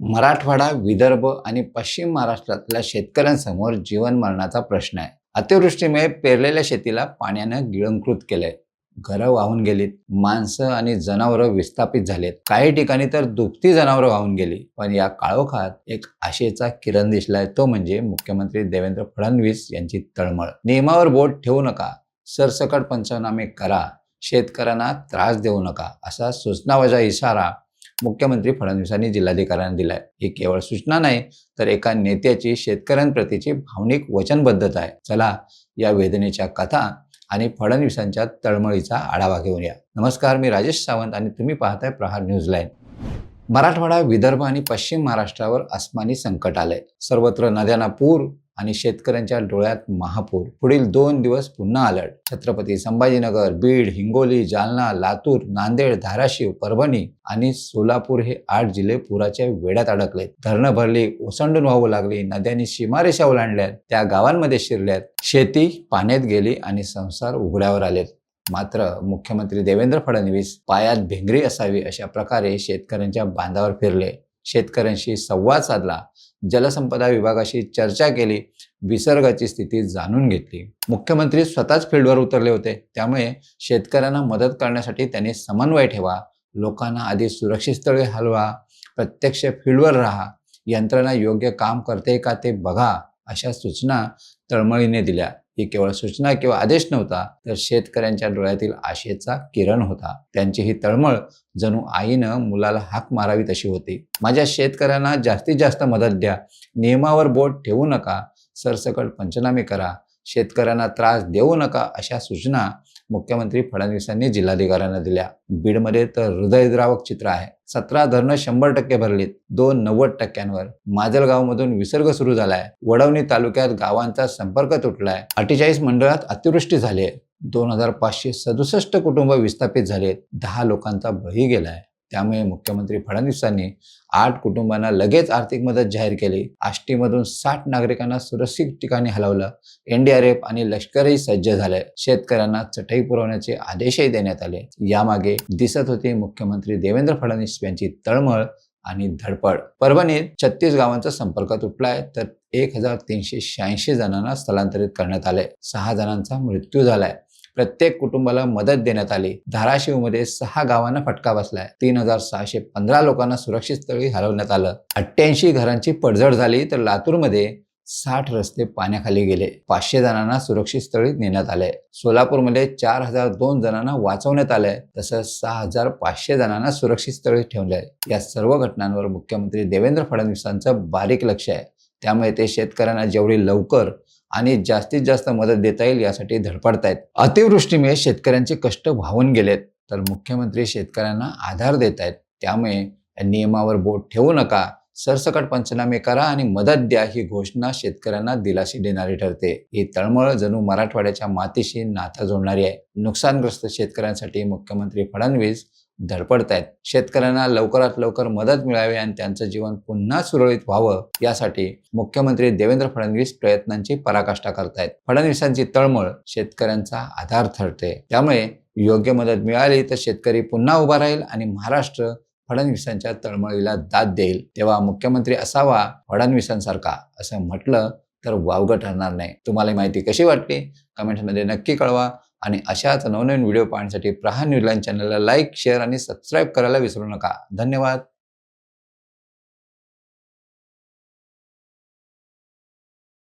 मराठवाडा विदर्भ आणि पश्चिम महाराष्ट्रातल्या शेतकऱ्यांसमोर जीवन मरणाचा प्रश्न आहे. अतिवृष्टीमुळे पेरलेल्या शेतीला पाण्यानं गिळंकृत केलंय. घरं वाहून गेलीत माणसं आणि जनावरं विस्थापित झालेत. काही ठिकाणी तर दुभती जनावरं वाहून गेली पण या काळोखात एक आशेचा किरण दिसलाय तो म्हणजे मुख्यमंत्री देवेंद्र फडणवीस यांची तळमळ. नियमावर बोट ठेवू नका सरसकट पंचनामे करा शेतकऱ्यांना त्रास देऊ नका असा सूचनावजा इशारा मुख्यमंत्री फडणवीसांनी जिल्हाधिकाऱ्यांना दिलाय. ही केवळ सूचना नाही तर एका नेत्याची शेतकऱ्यांप्रतीची भावनिक वचनबद्धता आहे. चला या वेदनेच्या कथा आणि फडणवीसांच्या तळमळीचा आढावा घेऊया नमस्कार मी राजेश सावंत आणि तुम्ही पाहताय प्रहार न्यूज लाईन. मराठवाडा विदर्भ आणि पश्चिम महाराष्ट्रावर अस्मानी संकट आलंय. सर्वत्र नद्यांना पूर आणि शेतकऱ्यांच्या डोळ्यात महापूर. पुढील दोन दिवस पुन्हा अलर्ट. छत्रपती संभाजीनगर बीड हिंगोली जालना लातूर नांदेड धाराशिव परभणी आणि सोलापूर हे आठ जिल्हे पुराच्या वेड्यात अडकलेत. धरणं भरली ओसंडून वाहू लागली नद्यांनी सीमारेषा ओलांडल्यात त्या गावांमध्ये शिरल्यात. शेती पाण्यात गेली आणि संसार उघड्यावर आलेत. मात्र मुख्यमंत्री देवेंद्र फडणवीस पायात भेंगरी असावी अशा प्रकारे शेतकऱ्यांच्या बांधावर फिरले. शेतकऱ्यांशी संवाद साधला जलसंपदा विभागाशी चर्चा केली विसर्गाची स्थिती जाणून घेतली. मुख्यमंत्री स्वतःच फील्डवर उतरले होते. त्यामुळे शेतकऱ्यांना मदत करण्यासाठी त्यांनी समन्वय ठेवा लोकांना आधी सुरक्षित स्थळी हलवा प्रत्यक्ष फील्डवर राहा यंत्रणा योग्य काम करते का ते बघा अशा सूचना तळमळीने दिल्या. ही केवळ सूचना किंवा आदेश नव्हता तर शेतकऱ्यांच्या डोळ्यातील आशेचा किरण होता. त्यांची ही तळमळ जणू आईनं मुलाला हाक मारावी तशी होती. माझ्या शेतकऱ्यांना जास्तीत जास्त मदत द्या. नियमावर बोट ठेवू नका. सरसकट पंचनामे करा. शेतकऱ्यांना त्रास देऊ नका अशा सूचना मुख्यमंत्री फडणवीसांनी जिल्हाधिकाऱ्यांना दिल्या. बीडमध्ये तर हृदयद्रावक चित्र आहे. सतरा धरणं शंभर टक्के भरलीत. दोन नव्वद टक्क्यांवर माजलगावमधून विसर्ग सुरू झालाय. वडवणी तालुक्यात गावांचा संपर्क तुटलाय. अठ्ठेचाळीस मंडळात अतिवृष्टी झाली आहे दोन हजार पाचशे सदुसष्ट कुटुंब विस्थापित झालेत. दहा लोकांचा बळी गेलाय. त्यामुळे मुख्यमंत्री फडणवीसांनी आठ कुटुंबांना लगेच आर्थिक मदत जाहीर केली. आष्टीमधून साठ नागरिकांना सुरक्षित ठिकाणी हलवलं. एनडीआरएफ आणि लष्करही सज्ज झाले. शेतकऱ्यांना चटई पुरवण्याचे आदेशही देण्यात आले. यामागे दिसत होते मुख्यमंत्री देवेंद्र फडणवीस यांची तळमळ आणि धडपड. परभणीत छत्तीस गावांचा संपर्क तुटलाय तर एक हजार तीनशे शहाऐंशी जणांना स्थलांतरित करण्यात आले. सहा जणांचा मृत्यू झालाय. प्रत्येक कुटुंबाला मदत देण्यात आली. धाराशिवमध्ये सहा गावांना फटका बसलाय. तीन हजार सहाशे पंधरा लोकांना सुरक्षित स्थळी हलवण्यात आलं. अठ्ठ्याऐंशी घरांची पडझड झाली तर लातूरमध्ये साठ रस्ते पाण्याखाली गेले. पाचशे जणांना सुरक्षित स्थळी नेण्यात आले सोलापूरमध्ये चार हजार दोन जणांना वाचवण्यात आलंय. तसंच सहा हजार पाचशे जणांना सुरक्षित स्थळी ठेवलंय. या सर्व घटनांवर मुख्यमंत्री देवेंद्र फडणवीसांचं बारीक लक्ष आहे. त्यामुळे ते शेतकऱ्यांना जेवढी लवकर आणि जास्तीत जास्त मदत देता येईल यासाठी धडपडतायत. अतिवृष्टीमुळे शेतकऱ्यांचे कष्ट वाहून गेलेत. तर मुख्यमंत्री शेतकऱ्यांना आधार देत आहेत त्यामुळे या नियमावर बोट ठेवू नका. सरसकट पंचनामे करा आणि मदत द्या ही घोषणा शेतकऱ्यांना दिलाशी देणारी ठरते. ही तळमळ जणू मराठवाड्याच्या मातीशी नाता जोडणारी आहे. नुकसानग्रस्त शेतकऱ्यांसाठी मुख्यमंत्री फडणवीस धडपडतायत. शेतकऱ्यांना लवकरात लवकर मदत मिळावी आणि त्यांचं जीवन पुन्हा सुरळीत व्हावं यासाठी मुख्यमंत्री देवेंद्र फडणवीस प्रयत्नांची पराकाष्ठा करतायत. फडणवीसांची तळमळ शेतकऱ्यांचा आधार ठरते. त्यामुळे योग्य मदत मिळाली तर शेतकरी पुन्हा उभा राहील आणि महाराष्ट्र फडणवीसांच्या तळमळीला दाद देईल तेव्हा मुख्यमंत्री असावा फडणवीसांसारखा असं म्हटलं तर वावगं ठरणार नाही. तुम्हाला माहिती कशी वाटली? कमेंट्समध्ये नक्की कळवा आणि अशाच नवनवीन व्हिडिओ पाहण्यासाठी प्रहार न्यूजलाईन चॅनलला लाईक शेअर आणि सबस्क्राईब करायला विसरू नका. धन्यवाद.